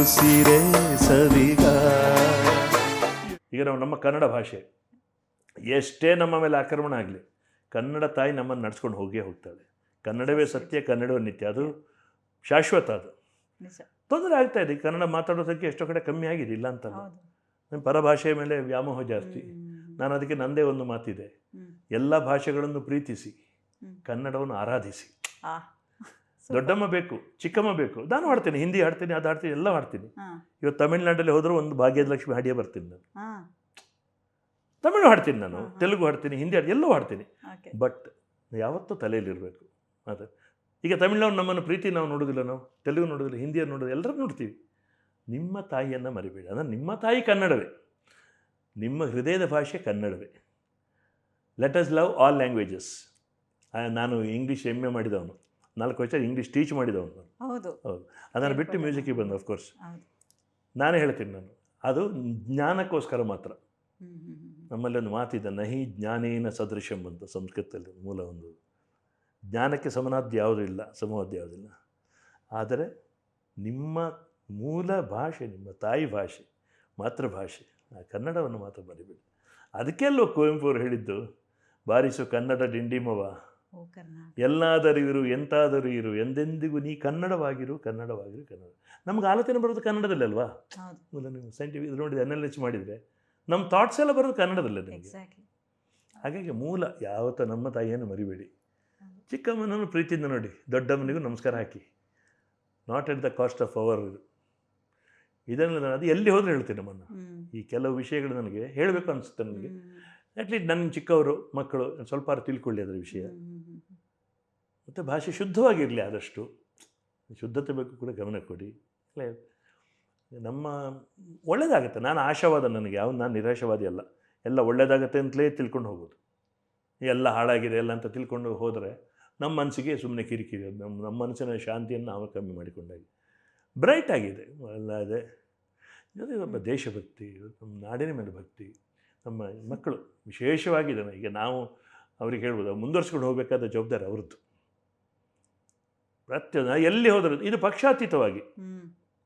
ಉಸಿರೇ ಸವಿಗ. ಈಗ ನಾವು ನಮ್ಮ ಕನ್ನಡ ಭಾಷೆ. ಎಷ್ಟೇ ನಮ್ಮ ಮೇಲೆ ಆಕ್ರಮಣ ಆಗಲಿ ಕನ್ನಡ ತಾಯಿ ನಮ್ಮನ್ನು ನಡ್ಸ್ಕೊಂಡು ಹೋಗೇ ಹೋಗ್ತಾಳೆ. ಕನ್ನಡವೇ ಸತ್ಯ ಕನ್ನಡವೇ ನಿತ್ಯ. ಅದು ಶಾಶ್ವತ ಅದು. ತೊಂದರೆ ಆಗ್ತಾ ಇದೆ. ಕನ್ನಡ ಮಾತಾಡೋ ಸಂಖ್ಯೆ ಎಷ್ಟೋ ಕಡೆ ಕಮ್ಮಿ ಆಗಿದೆ ಇಲ್ಲ ಅಂತಲ್ಲ. ನಮ್ಮ ಪರಭಾಷೆಯ ಮೇಲೆ ವ್ಯಾಮೋಹ ಜಾಸ್ತಿ. ನಾನು ಅದಕ್ಕೆ ನಂದೇ ಒಂದು ಮಾತಿದೆ. ಎಲ್ಲ ಭಾಷೆಗಳನ್ನು ಪ್ರೀತಿಸಿ ಕನ್ನಡವನ್ನು ಆರಾಧಿಸಿ. ದೊಡ್ಡಮ್ಮ ಬೇಕು ಚಿಕ್ಕಮ್ಮ ಬೇಕು. ನಾನು ಹಾಡ್ತೀನಿ ಹಿಂದಿ ಹಾಡ್ತೀನಿ ಅದು ಹಾಡ್ತೀನಿ ಎಲ್ಲ ಹಾಡ್ತೀನಿ. ಇವತ್ತು ತಮಿಳ್ನಾಡಲ್ಲಿ ಹೋದರೂ ಒಂದು ಭಾಗ್ಯದ ಲಕ್ಷ್ಮಿ ಹಾಡಿಯೇ ಬರ್ತೀನಿ ನಾನು. ತಮಿಳು ಹಾಡ್ತೀನಿ ನಾನು. ತೆಲುಗು ಹಾಡ್ತೀನಿ ಹಿಂದಿ ಹಾಡಿ ಎಲ್ಲೂ ಹಾಡ್ತೀನಿ. ಬಟ್ ಯಾವತ್ತೂ ತಲೆಯಲ್ಲಿರಬೇಕು. ಅದು. ಈಗ ತಮಿಳ್ನವ್ರು ನಮ್ಮನ್ನು ಪ್ರೀತಿ ನಾವು ನೋಡೋದಿಲ್ಲ ನಾವು ತೆಲುಗು ನೋಡೋದಿಲ್ಲ ಹಿಂದಿಯನ್ನು ನೋಡೋದಿಲ್ಲ ಎಲ್ಲರೂ ನೋಡ್ತೀವಿ. ನಿಮ್ಮ ತಾಯಿಯನ್ನು ಮರಿಬೇಡಿ. ಅಂದರೆ ನಿಮ್ಮ ತಾಯಿ ಕನ್ನಡವೇ. ನಿಮ್ಮ ಹೃದಯದ ಭಾಷೆ ಕನ್ನಡವೇ. Let us love all languages ನಾನು ಇಂಗ್ಲೀಷ್ ಎಂ ಎ ಮಾಡಿದವನು. ನಾಲ್ಕು ವರ್ಷ ಇಂಗ್ಲೀಷ್ ಟೀಚ್ ಮಾಡಿದವನು ಹೌದು. ಹೌದು. ಅದನ್ನು ಬಿಟ್ಟು ಮ್ಯೂಸಿಕ್ಕಿಗೆ ಬಂದು ಅಫ್ಕೋರ್ಸ್ ನಾನೇ ಹೇಳ್ತೀನಿ ನಾನು. ಅದು ಜ್ಞಾನಕ್ಕೋಸ್ಕರ ಮಾತ್ರ. ನಮ್ಮಲ್ಲಿ ಒಂದು ಮಾತಿದೆ ನಹಿ ಜ್ಞಾನೇನ ಸದೃಶಂ ಅಂತ ಸಂಸ್ಕೃತದಲ್ಲಿ ಮೂಲ ಒಂದು. ಜ್ಞಾನಕ್ಕೆ ಸಮನಾದ್ದು ಯಾವುದೂ ಇಲ್ಲ ಸಮವಾದ್ದು ಯಾವುದಿಲ್ಲ ಆದರೆ ನಿಮ್ಮ ಮೂಲ ಭಾಷೆ ನಿಮ್ಮ ತಾಯಿ ಭಾಷೆ ಮಾತೃಭಾಷೆ ಆ ಕನ್ನಡವನ್ನು ಮಾತ್ರ ಮರಿಬೇಡಿ. ಅದಕ್ಕೆಲ್ಲೋ ಕುವೆಂಪು ಅವರು ಹೇಳಿದ್ದು ಬಾರಿಸು ಕನ್ನಡ ಡಿಂಡಿಮವ ಎಲ್ಲಾದರೂ ಇರು ಎಂತಾದರೂ ಇರು ಎಂದೆಂದಿಗೂ ನೀ ಕನ್ನಡವಾಗಿರು ಕನ್ನಡವಾಗಿರು ಕನ್ನಡ. ನಮ್ಗೆ ಆಲೋಚನೆ ಬರೋದು ಕನ್ನಡದಲ್ಲಿ ಅಲ್ವಾ? ಸೈಂಟಿಫಿಕ್ ಇದು ನೋಡಿದೆ ಎನ್ ಎಲ್ ಎಚ್ ಮಾಡಿದರೆ ನಮ್ಮ ಥಾಟ್ಸ್ ಎಲ್ಲ ಬರೋದು ಕನ್ನಡದಲ್ಲೇ ನಿಮಗೆ. ಹಾಗಾಗಿ ಮೂಲ ಯಾವತ್ತ ನಮ್ಮ ತಾಯಿಯನ್ನು ಮರಿಬೇಡಿ. ಚಿಕ್ಕಮ್ಮನನ್ನು ಪ್ರೀತಿಯಿಂದ ನೋಡಿ ದೊಡ್ಡಮ್ಮನಿಗೂ ನಮಸ್ಕಾರ ಹಾಕಿ. Not at the cost of our ಇದು. ಇದನ್ನು ನಾನು ಅದು ಎಲ್ಲಿ ಹೋದ್ರೆ ಹೇಳ್ತೀನಿ ನಮ್ಮನ್ನು. ಈ ಕೆಲವು ವಿಷಯಗಳು ನನಗೆ ಹೇಳಬೇಕು ಅನಿಸುತ್ತೆ ನನಗೆ ಅಟ್ಲೀಸ್ಟ್ ನನ್ನ ಚಿಕ್ಕವರು ಮಕ್ಕಳು ಸ್ವಲ್ಪ ತಿಳ್ಕೊಳ್ಳಿ ಅದರ ವಿಷಯ. ಮತ್ತು ಭಾಷೆ ಶುದ್ಧವಾಗಿರಲಿ ಆದಷ್ಟು. ಶುದ್ಧತೆ ಬೇಕು ಕೂಡ ಗಮನ ಕೊಡಿ. ಅಲ್ಲೇ ನಮ್ಮ ಒಳ್ಳೆಯದಾಗುತ್ತೆ ನಾನು ಆಶಾವಾದ ನನಗೆ. ಯಾವ ನಾನು ನಿರಾಶವಾದಿ ಅಲ್ಲ. ಎಲ್ಲ ಒಳ್ಳೆಯದಾಗತ್ತೆ ಅಂತಲೇ ತಿಳ್ಕೊಂಡು ಹೋಗೋದು. ಎಲ್ಲ ಹಾಳಾಗಿದೆ ಎಲ್ಲ ಅಂತ ತಿಳ್ಕೊಂಡು ಹೋದರೆ ನಮ್ಮ ಮನಸ್ಸಿಗೆ ಸುಮ್ಮನೆ ಕಿರಿಕಿರಿ ನಮ್ಮ ನಮ್ಮ ಮನಸ್ಸಿನ ಶಾಂತಿಯನ್ನು ನಾವು ಕಮ್ಮಿ ಮಾಡಿಕೊಂಡಾಗಿ. ಬ್ರೈಟ್ ಆಗಿದೆ. ಎಲ್ಲ ಇದೆ. ಒಬ್ಬ ದೇಶಭಕ್ತಿ ನಮ್ಮ ನಾಡಿನ ಮೇಲೆ ಭಕ್ತಿ. ನಮ್ಮ ಮಕ್ಕಳು ವಿಶೇಷವಾಗಿದೆ ಈಗ ನಾವು ಅವ್ರಿಗೆ ಹೇಳ್ಬೋದು ಮುಂದುವರ್ಸ್ಕೊಂಡು ಹೋಗಬೇಕಾದ ಜವಾಬ್ದಾರಿ ಅವ್ರದ್ದು. ಪ್ರತಿ ಎಲ್ಲಿ ಹೋದರೂ ಇದು ಪಕ್ಷಾತೀತವಾಗಿ.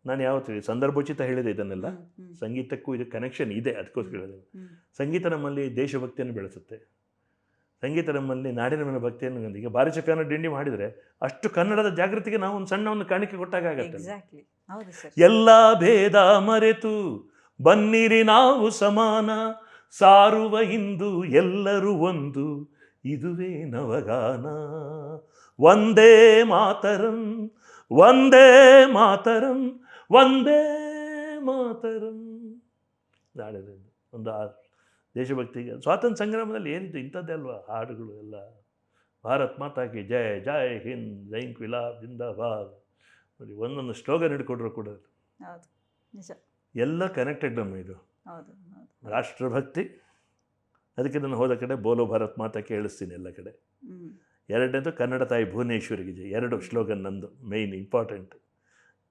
ನಾನು ಯಾವತ್ತು ಸಂದರ್ಭೋಚಿತ ಹೇಳಿದೆ ಇದನ್ನೆಲ್ಲ. ಸಂಗೀತಕ್ಕೂ ಇದು ಕನೆಕ್ಷನ್ ಇದೆ ಅದಕ್ಕೋಸ್ಕರ ಹೇಳಿದೆ. ಸಂಗೀತ ನಮ್ಮಲ್ಲಿ ದೇಶಭಕ್ತಿಯನ್ನು ಬೆಳೆಸುತ್ತೆ. ಸಂಗೀತ ನಮ್ಮಲ್ಲಿ ನಾಡಿನ ಮೇಲೆ ಭಕ್ತಿಯನ್ನು ಈಗ ಭಾರಿ ಕನ್ನಡ ಡಿಂಡಿ ಮಾಡಿದರೆ ಅಷ್ಟು ಕನ್ನಡದ ಜಾಗೃತಿಗೆ ನಾವು ಒಂದು ಸಣ್ಣ ಒಂದು ಕಾಣಿಕೆ ಕೊಟ್ಟಾಗ ಆಗತ್ತೆ ಎಲ್ಲ ಭೇದ ಮರೆತು ಬನ್ನಿರಿ ನಾವು ಸಮಾನ. ಸಾರುವ ಇಂದು ಎಲ್ಲರೂ ಒಂದು ಇದುವೇ ನವಗಾನ. ಒಂದೇ ಮಾತರಂ ಒಂದೇ ಮಾತರಂ ಒಂದೇ ಮಾತರಂ. ನಾಡಿದ್ದು ಒಂದು ಆ ದೇಶಭಕ್ತಿಗೆ ಸ್ವಾತಂತ್ರ್ಯ ಸಂಗ್ರಾಮದಲ್ಲಿ ಏನಿತ್ತು ಇಂಥದ್ದೇ ಅಲ್ವಾ ಹಾಡುಗಳು ಎಲ್ಲ. ಭಾರತ್ ಮಾತಾಕಿ ಜಯ ಜಯ ಹಿಂದ್ ಜೈ ಕ್ವಿಲಾ ಜಿಂದಾಬಾದ್. ನೋಡಿ ಒಂದೊಂದು ಸ್ಲೋಗನ್ ಹಿಡ್ಕೊಟ್ರು ಕೂಡ. ಎಲ್ಲ ಕನೆಕ್ಟೆಡ್ ನಮ್ಮ ಇದು. ರಾಷ್ಟ್ರಭಕ್ತಿ. ಅದಕ್ಕೆ ನಾನು ಹೋದ ಕಡೆ ಬೋಲೋ ಭಾರತ್ ಮಾತಾ ಕೇಳಿಸ್ತೀನಿ ಎಲ್ಲ ಕಡೆ. ಎರಡನೇದು ಕನ್ನಡ ತಾಯಿ ಭುವನೇಶ್ವರಿಗೆ ಜಯ ಎರಡು ಸ್ಲೋಗನ್ ನಂದು ಮೇಯ್ನ್ ಇಂಪಾರ್ಟೆಂಟ್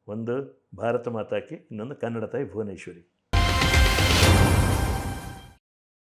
ಒಂದು ಭಾರತ ಮಾತಾಕಿ ಇನ್ನೊಂದು ಕನ್ನಡ ತಾಯಿ ಭುವನೇಶ್ವರಿ